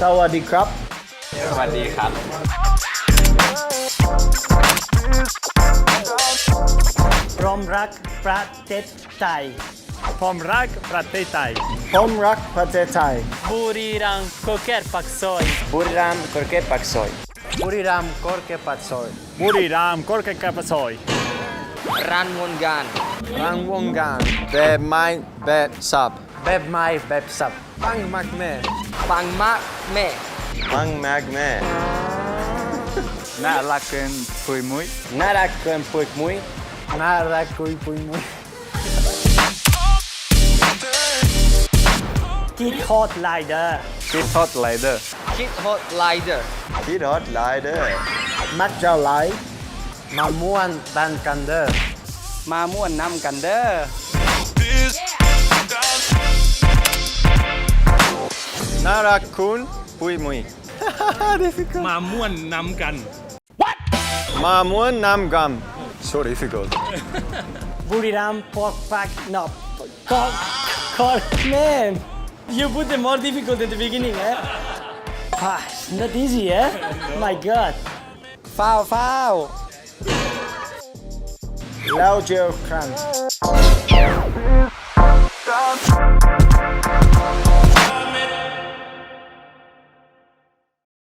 สวัสดีครับ สวัสดีครับพร้อมรักประเทศไทยผมรักประเทศไทยผมรักประเทศไทยบุรีรัมย์โคเกตปักซอยบุรีรัมย์กอร์เกตปากซอยบุรีรัมย์โคเกตปักซอยบุรีรัมย์กอร์เกตกับซอยร้านวงการร้านวงการแบบไม้แบบสับแบบไม้แบบสับปังมากแม่ปังมากแม่ ปังมากแม่น่ารักเกินปุยมุยน่ารักเกินปุยมุ้ยน่ารักกุยปุยมุยคิดฮอตไลเดอร์คิดทอดไลเดอร์คิดฮอตไลเดอร์คิดฮอตไลเดอร์มักจะไลมาม่วนดันกันเดอร์มาม่วนนำกันเด้อน่ารักคุณ ปุ้ยมุย difficult. มาม่วนน้ำกัน Mamun. So difficult. บุรีรัมย์ pork pack no. Pork pork man. You put the more difficult at the beginning eh? Ah it's not easy eh? My god. Foul, foul. Loud your crunch.